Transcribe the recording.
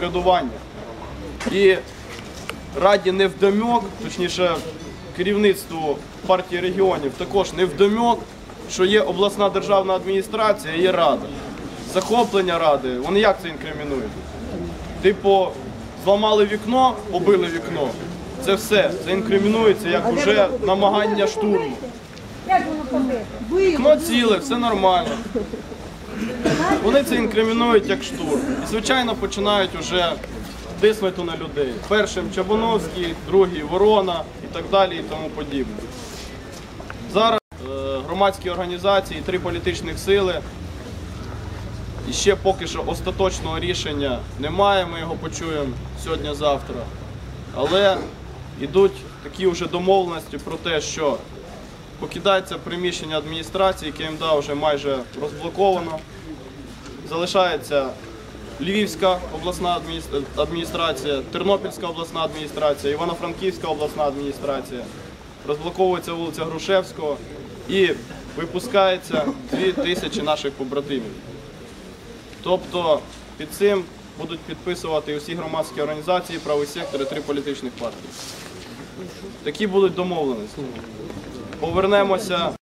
самоврядування. І раді невдомьок, точніше, керівництву партії регіонів також невдомьок, що є обласна державна адміністрація і є рада. Захоплення ради, вони як це інкримінують? Типу, зламали вікно, побили вікно. Це все. Це інкримінується як уже намагання штурму. Вікно ціле, все нормально. Вони це інкримінують як штурм. І, звичайно, починають уже тиснути на людей. Першим Чабановський, другий Ворона і так далі і тому подібне. Зараз е, громадські організації, три політичних сили. І ще поки що остаточного рішення немає, ми його почуємо сьогодні-завтра. Але йдуть такі вже домовленості про те, що покидається приміщення адміністрації, КМДА вже майже розблоковано. Залишається Львівська обласна адміністрація, Тернопільська обласна адміністрація, Івано-Франківська обласна адміністрація. Розблоковується вулиця Грушевського і випускається дві тисячі наших побратимів. Тобто під цим будуть підписувати усі громадські організації, правий сектор і три політичних партії. Такі будуть домовленості. Повернемося